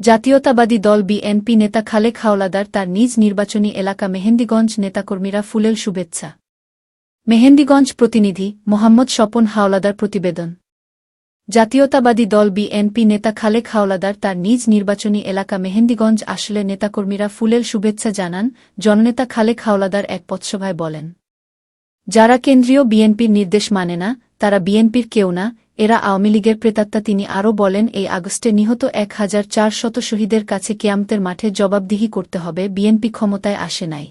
জাতীয়তাবাদী দল বিএনপি নেতা খালেক হাওলাদার তার নিজ নির্বাচনী এলাকা মেহেন্দিগঞ্জ নেতাকর্মীরা ফুলেল শুভেচ্ছা। মেহেন্দিগঞ্জ প্রতিনিধি মোহাম্মদ স্বপন হাওলাদার প্রতিবেদন। জাতীয়তাবাদী দল বিএনপি নেতা খালেক হাওলাদার তার নিজ নির্বাচনী এলাকা মেহেন্দিগঞ্জ আসলে নেতাকর্মীরা ফুলেল শুভেচ্ছা জানান, জননেতা খালেক হাওলাদার এক পথসভায় বলেন, যারা কেন্দ্রীয় বিএনপির নির্দেশ মানে না, তারা বিএনপির কেউ না এরা আওয়ামী লীগের প্রেতাত্মা তিনি আরও বলেন, এই আগস্টে নিহত এক হাজার চার শত শহীদের কাছে কেয়ামতের মাঠে জবাবদিহি করতে হবে, বিএনপি ক্ষমতায় আসে নাই।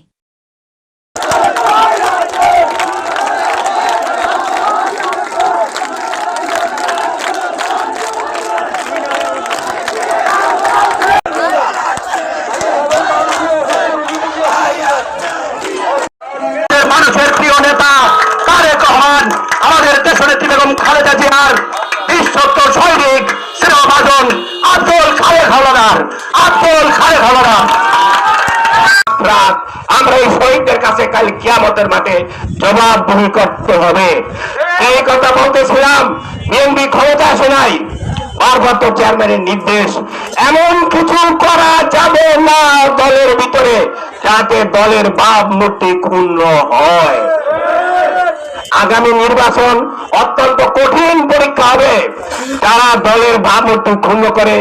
শ্রীভাজন আব্দুল হলদার আব্দুল হলদার। আমরা এই শহীদদের কাছে কাল কিয়ামতের মাঠে করতে হবে। এই কথা বলতেছিলাম, বিএনপি ক্ষমতা আসে নাই। ভারপ্রাপ্ত চেয়ারম্যানের নির্দেশ, এমন কিছু করা যাবে না দলের ভিতরে, যাতে দলের বাপ ভাবমূর্তি ক্ষুণ্ণ হয়। আগামী নির্বাচন অত্যন্ত কঠিন পরীক্ষা হবে তারা দলের ভাবমূর্তি ক্ষুণ্ণ করে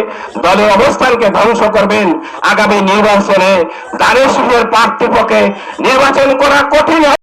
দলের অবস্থানকে ধ্বংস করবেন। আগামী নির্বাচনে দানের প্রার্থী পক্ষে নির্বাচন করা কঠিন